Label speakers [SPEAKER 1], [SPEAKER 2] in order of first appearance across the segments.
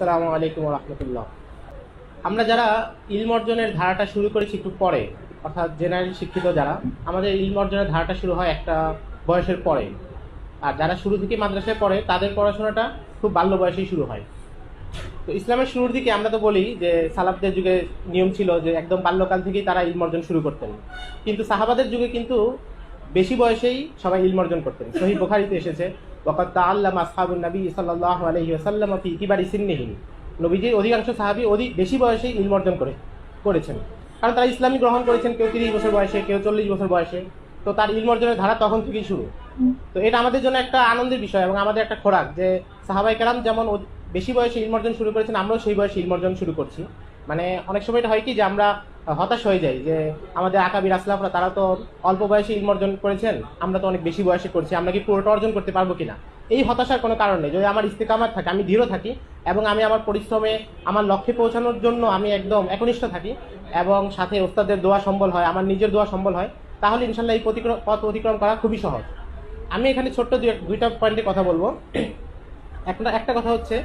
[SPEAKER 1] আসসালামু আলাইকুম রহমতুল্লাহ। আমরা যারা ইলম অর্জনের ধারাটা শুরু করেছি একটু পরে, অর্থাৎ জেনারেল শিক্ষিত যারা, আমাদের ইলম অর্জনের ধারাটা শুরু হয় একটা বয়সের পরে। আর যারা শুরু থেকে মাদ্রাসায় পড়ে, তাদের পড়াশোনাটা খুব বাল্য বয়সেই শুরু হয়। তো ইসলামের শুরুর দিকে আমরা তো বলি যে, সালাফদের যুগে নিয়ম ছিল যে, একদম বাল্যকাল থেকেই তারা ইলম অর্জন শুরু করতেন। কিন্তু সাহাবাদের যুগে কিন্তু বেশি বয়সেই সবাই ইলম অর্জন করতেন। সহি বোখারিতে এসেছে ওয়াকাদ তাআল্লামা আসহাবুন নবী সাল্লাল্লাহু আলাইহি ওয়াসাল্লাম ফি ইতিবারি সিন্নিহিম নবীজির অধিকাংশ সাহাবী অধিক বেশি বয়সেই ইলম অর্জন করে করেছেন। কারণ তারা ইসলামী গ্রহণ করেছেন কেউ তিরিশ বছর বয়সে, কেউ চল্লিশ বছর বয়সে। তো তার ইলম অর্জনের ধারা তখন থেকেই শুরু। তো এটা আমাদের জন্য একটা আনন্দের বিষয় এবং আমাদের একটা খোরাক যে সাহাবাই কালাম যেমন বেশি বয়সে ইলম অর্জন শুরু করেছেন, আমরাও সেই বয়সে ইলম অর্জন শুরু করছি। মানে অনেক সময় এটা হয় কি যে আমরা হতাশ হয়ে যাই যে আমাদের আকাবির আসলাফরা, তারা তো অল্প বয়সে ইলম অর্জন করেছেন, আমরা তো অনেক বেশি বয়সে করছি, আমরা কি পুরোটা অর্জন করতে পারব কিনা? এই হতাশার কোনো কারণ নেই। যদি আমার ইস্তেকামাত থাকে, আমি দৃঢ় থাকি, এবং আমি আমার পরিশ্রমে, আমার লক্ষ্যে পৌঁছানোর জন্য আমি একদম একনিষ্ঠ থাকি, এবং সাথে ওস্তাদের দোয়া সম্বল হয়, আমার নিজের দোয়া সম্বল হয়, তাহলে ইনশাল্লাহ এই পথ অতিক্রম করা খুবই সহজ। আমি এখানে ছোট্ট দুই- দুইটা পয়েন্টে কথা বলব। একটা একটা কথা হচ্ছে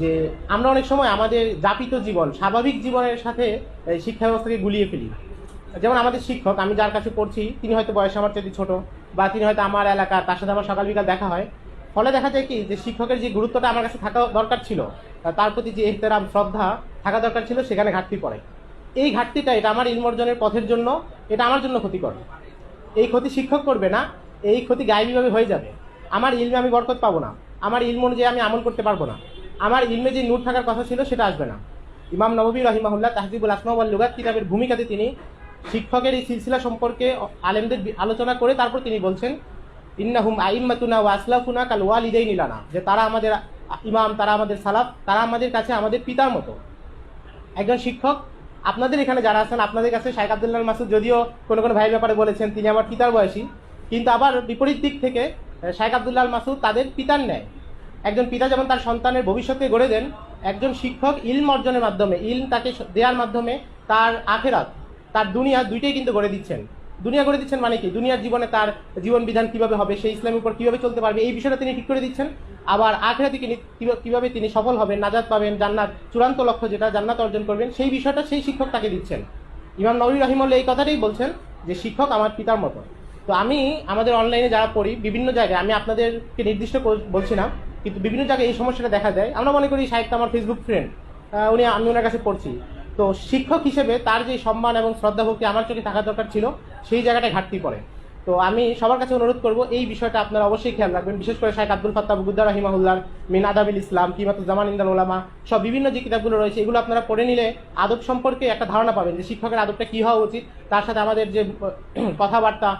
[SPEAKER 1] যে আমরা অনেক সময় আমাদের যাপিত জীবন, স্বাভাবিক জীবনের সাথে শিক্ষা ব্যবস্থাকে গুলিয়ে ফেলি। যেমন আমাদের শিক্ষক, আমি যার কাছে পড়ছি, তিনি হয়তো বয়সে আমার চাইতে ছোট বা তিনি হয়তো আমার এলাকা, তার সাথে আমার সকাল বিকাল দেখা হয়। ফলে দেখা যায় কি যে শিক্ষকের যে গুরুত্বটা আমার কাছে থাকা দরকার ছিল তার প্রতি যে এহতেরাম, শ্রদ্ধা থাকা দরকার ছিল, সেখানে ঘাটতি পড়ে। এই ঘাটতিটা এটা আমার ইলম অর্জনের পথের জন্য, এটা আমার জন্য ক্ষতিকর। এই ক্ষতি শিক্ষক করবে না, এই ক্ষতি গায়েবীভাবে হয়ে যাবে। আমার ইলমে আমি বরকত পাবো না। আমার ইলম অনুযায়ী আমি আমল করতে পারব না। আমার ইলমে যে নূর থাকার কথা ছিল সেটা আসবে না। ইমাম নবী রহিমাহুল্লাহ তাহজিবুল আসমাউল লুগাত কিতাবের ভূমিকাতে তিনি শিক্ষকের এই সিলসিলা সম্পর্কে আলেমদের আলোচনা করে তারপর তিনি বলছেন ইন্না ইন্নাহুম আইম্মাতুনা আসলাফুনা কাল ওয়ালিদাইন নিলানা যে তারা আমাদের ইমাম, তারা আমাদের সালাফ, তারা আমাদের কাছে আমাদের পিতার মতো। একজন শিক্ষক, আপনাদের এখানে যারা আছেন, আপনাদের কাছে শাইখ আব্দুল্লাহ মাসুদ যদিও কোনো কোনো ভাইয়ের ব্যাপারে বলেছেন, তিনি আমার পিতার বয়সী, কিন্তু আবার বিপরীত দিক থেকে শাইখ আব্দুল্লাহ মাসুদ তাদের পিতার ন্যায়। একজন পিতা যেমন তার সন্তানের ভবিষ্যতে গড়ে দেন, একজন শিক্ষক ইলম অর্জনের মাধ্যমে, ইলম তাকে দেওয়ার মাধ্যমে তার আখেরাত, তার দুনিয়া দুইটাই কিন্তু গড়ে দিচ্ছেন। দুনিয়া গড়ে দিচ্ছেন মানে কি? দুনিয়ার জীবনে তার জীবন বিধান কীভাবে হবে, সেই ইসলামের উপর কীভাবে চলতে পারবে, এই বিষয়টা তিনি ঠিক করে দিচ্ছেন। আবার আখেরাতে তিনি কিভাবে- তিনি সফল হবেন নাজাদ পাবেন, জান্নাত, চূড়ান্ত লক্ষ্য যেটা, জান্নাত অর্জন করবেন, সেই বিষয়টা সেই শিক্ষক তাকে দিচ্ছেন। ইমাম নবী রহিমুল্লাহ এই কথাটাই বলছেন যে, শিক্ষক আমার পিতার মতো। তো আমি আমাদের অনলাইনে যারা পড়ি, বিভিন্ন জায়গায়, আমি আপনাদেরকে নির্দিষ্ট বলছি না কিন্তু বিভিন্ন জায়গায় এই সমস্যাটা দেখা যায় আমরা মনে করি সাহিত্য আমার ফেসবুক ফ্রেন্ড উনি আমি ওনার কাছে পড়ছি। তো শিক্ষক হিসেবে তার যে সম্মান এবং শ্রদ্ধাভক্তি আমার চোখে থাকা দরকার ছিল, সেই জায়গাটা ঘাটতি পড়ে। তো আমি সবার কাছে অনুরোধ করব, এই বিষয়টা আপনারা অবশ্যই খেয়াল রাখবেন। বিশেষ করে শাহেখ আব্দুল ফাত্তাহ বুদ্দা রহিমাহুল্লার মিন আদাবিল ইসলাম কিমাতুল জামান ইন্দাল ওলামা সব বিভিন্ন যে কিতাবগুলো রয়েছে, এগুলো আপনারা পড়ে নিলে আদব সম্পর্কে একটা ধারণা পাবেন যে শিক্ষকের আদবটা কী হওয়া উচিত, তার সাথে আমাদের যে কথাবার্তা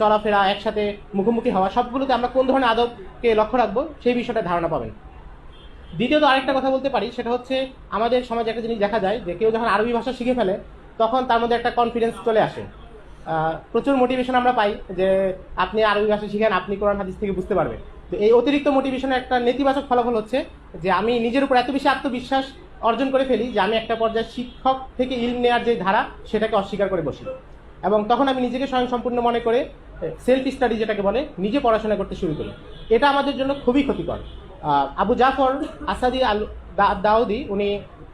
[SPEAKER 1] চলাফেরা, একসাথে মুখোমুখি হওয়া, সবগুলোতে আমরা কোন ধরনের আদবকে লক্ষ্য রাখব, সেই বিষয়টা ধারণা পাবেন। দ্বিতীয়ত আরেকটা কথা বলতে পারি, সেটা হচ্ছে আমাদের সমাজে একটা জিনিস দেখা যায় যে কেউ যখন আরবি ভাষা শিখে ফেলে, তখন তার মধ্যে একটা কনফিডেন্স চলে আসে। প্রচুর মোটিভেশন আমরা পাই যে আপনি আরবি ভাষা শিখেন, আপনি কোরআন, হাদিস থেকে বুঝতে পারবেন। তো এই অতিরিক্ত মোটিভেশনের একটা নেতিবাচক ফলাফল হচ্ছে যে আমি নিজের উপর এত বেশি আত্মবিশ্বাস অর্জন করে ফেলি যে আমি একটা পর্যায়ে শিক্ষক থেকে ইলম নেওয়ার যে ধারা, সেটাকে অস্বীকার করে বসি। এবং তখন আমি নিজেকে স্বয়ং সম্পূর্ণ মনে করে সেলফ স্টাডি যেটাকে বলে, নিজে পড়াশোনা করতে শুরু করি। এটা আমাদের জন্য খুবই ক্ষতিকর। আবু জাফর আসাদি আল দাউদি উনি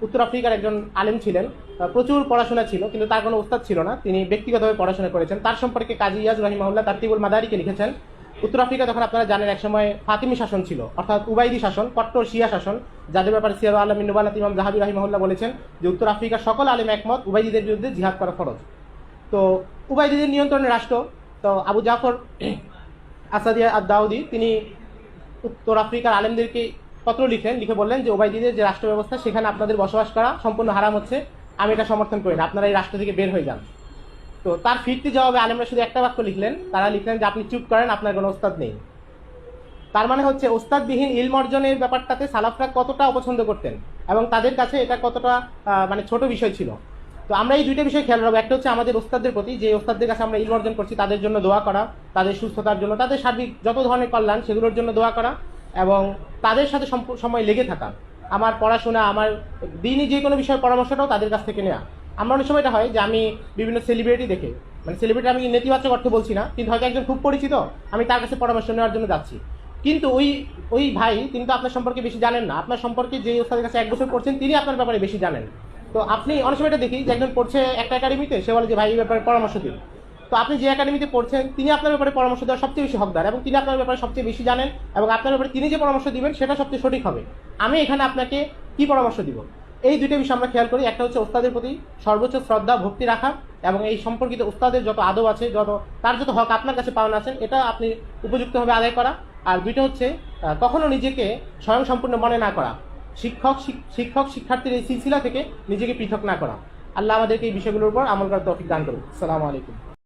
[SPEAKER 1] উত্তর আফ্রিকার একজন আলেম ছিলেন। প্রচুর পড়াশোনা ছিল, কিন্তু তার কোনো উস্তাদ ছিল না। তিনি ব্যক্তিগতভাবে পড়াশোনা করেছেন। তার সম্পর্কে কাজী ইয়াজ রহিমাহুল্লাহ তারতিবুল মাদারিকে লিখেছেন। উত্তর আফ্রিকা তখন আপনারা জানেন, একসময় ফাতিমি শাসন ছিল, অর্থাৎ উবাইদি শাসন, কট্টর শিয়া শাসন, যাদের ব্যাপারে সিয়ার আলমিন নুবালাত ইমাম জাহাবি রহিমাহুল্লাহ বলেছেন যে উত্তর আফ্রিকার সকল আলেম একমত, উবাইদিদের বিরুদ্ধে জিহাদ করা ফরজ। তো উবাইদিদের নিয়ন্ত্রণে রাষ্ট্র, তো আবু জাফর আসাদিয়া দাউদি তিনি উত্তর আফ্রিকার আলেমদেরকে পত্র লিখেন লিখে বললেন যে ওবাইদিদের যে রাষ্ট্র ব্যবস্থা সেখানে আপনাদের বসবাস করা সম্পূর্ণ হারাম হচ্ছে। আমি এটা সমর্থন করি না। আপনারা এই রাষ্ট্র থেকে বের হয়ে যান। তো তার ফিরতি জবাবে আলেমরা শুধু একটা বাক্য লিখলেন, তারা লিখলেন যে, আপনি চুপ করেন, আপনার কোনো ওস্তাদ নেই। তার মানে হচ্ছে, ওস্তাদবিহীন ইলম অর্জনের ব্যাপারটাতে সালাফরা কতটা অপছন্দ করতেন এবং তাদের কাছে এটা কতটা মানে ছোট বিষয় ছিল। তো আমরা এই দুইটা বিষয় খেয়াল রাখব। একটা হচ্ছে আমাদের ওস্তাদদের প্রতি যে ওস্তাদদের কাছে আমরা ইলম অর্জন করছি, তাদের জন্য দোয়া করা, তাদের সুস্থতার জন্য, তাদের সার্বিক যত ধরনের কল্যাণ, সেগুলোর জন্য দোয়া করা এবং তাদের সাথে সময় লেগে থাকা। আমার পড়াশোনা, আমার দিনই যে কোনো বিষয়ের পরামর্শটাও তাদের কাছ থেকে নেওয়া আমার অনেক সময় এটা হয় যে আমি বিভিন্ন সেলিব্রিটি দেখে মানে সেলিব্রিটি আমি নেতিবাচক অর্থে বলছি না, কিন্তু হয়তো একজন খুব পরিচিত, আমি তার কাছে পরামর্শ নেওয়ার জন্য যাচ্ছি। কিন্তু ওই ওই ভাই, তিনি তো আপনার সম্পর্কে বেশি জানেন না, আপনার সম্পর্কে যে ওস্তাদের কাছে এক বছর পড়ছেন, তিনি আপনার ব্যাপারে বেশি জানেন। তো আপনি অনেক সময় এটা দেখি যে একজন পড়ছে একটা একাডেমিতে সে বলে যে, ভাই, এই ব্যাপারে পরামর্শ দিন। তো আপনি যে একাডেমিতে পড়ছেন, তিনি আপনার ব্যাপারে পরামর্শ দেওয়ার সবচেয়ে বেশি হকদার এবং তিনি আপনার ব্যাপারে সবচেয়ে বেশি জানেন এবং আপনার ব্যাপারে তিনি যে পরামর্শ দিবেন, সেটা সবচেয়ে সঠিক হবে। আমি এখানে আপনাকে কি পরামর্শ দিব? এই দুইটা বিষয় আমরা খেয়াল করি। একটা হচ্ছে ওস্তাদের প্রতি সর্বোচ্চ শ্রদ্ধা, ভক্তি রাখা এবং এই সম্পর্কিত ওস্তাদের যত আদব আছে, যত তার যত হক আপনার কাছে পাওনা আছেন, এটা আপনি উপযুক্তভাবে আদায় করা। আর দুইটা হচ্ছে কখনো নিজেকে স্বয়ং সম্পূর্ণ মনে না করা। শিক্ষক শিক্ষক, শিক্ষার্থীর এই সিলসিলা থেকে নিজেকে পৃথক না করা। আল্লাহ আমাদেরকে এই বিষয়গুলোর উপর আমল করার তৌফিক দান করুন আসসালামু আলাইকুম।